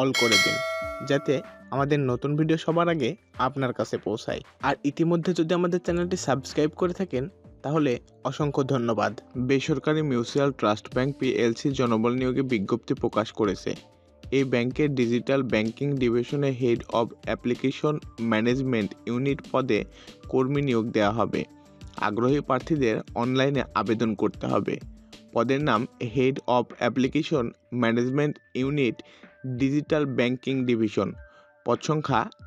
All করে দিন, যাতে আমাদের নতুন ভিডিও সবার আগে আপনার কাছে পৌঁছায়। আর ইতিমধ্যে যদি আমাদের চ্যানেলটি সাবস্ক্রাইব করে থাকেন, তাহলে অসংখ্য ধন্যবাদ। বেসরকারি মিউচুয়াল ট্রাস্ট ব্যাংক পিএলসি জনবল নিয়োগে বিজ্ঞপ্তি প্রকাশ করেছে। এই ব্যাংকের ডিজিটাল ব্যাংকিং ডিভিশনে head of application management unit পদে কর্মী নিয়োগ দেওয়া হবে। আগ্রহী প্রার্থীদের অনলাইনে আবেদন করতে হবে। পদের নাম head of application management unit digital banking division. পদ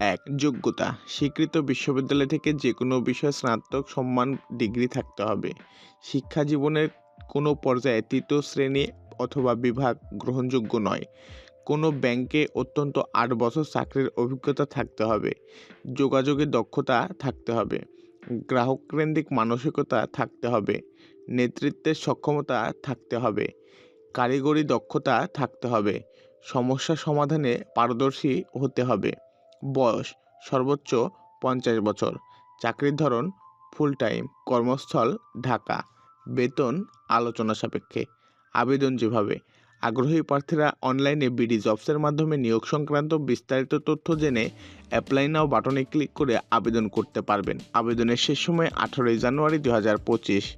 এক, যোগ্যতা। স্বীকৃত বিশ্ববিদ্যালয় থেকে যে কোনো বিষয়ে স্নাতক সম্মান ডিগ্রি থাকতে হবে। শিক্ষা জীবনের কোনো পর্যায়ে তৃতীয় শ্রেণি অথবা বিভাগ গ্রহণযোগ্য নয়। কোনো ব্যাংকে অত্যন্ত আট বছর চাকরির অভিজ্ঞতা থাকতে হবে। যোগাযোগের দক্ষতা থাকতে হবে। গ্রাহককেন্দ্রিক মানসিকতা থাকতে হবে। নেতৃত্বের সক্ষমতা থাকতে হবে। কারিগরি দক্ষতা থাকতে হবে। সমস্যা সমাধানে পারদর্শী হতে হবে। বয়স সর্বোচ্চ পঞ্চাশ বছর। চাকরির ধরন ফুল টাইম কর্মস্থল ঢাকা। বেতন আলোচনা সাপেক্ষে। আবেদন যেভাবে। আগ্রহী প্রার্থীরা অনলাইনে বিডি জবসের মাধ্যমে নিয়োগ সংক্রান্ত বিস্তারিত তথ্য জেনে অ্যাপ্লাই নাও বাটনে ক্লিক করে আবেদন করতে পারবেন। আবেদনের শেষ সময় আঠারোই জানুয়ারি দু হাজার পঁচিশ।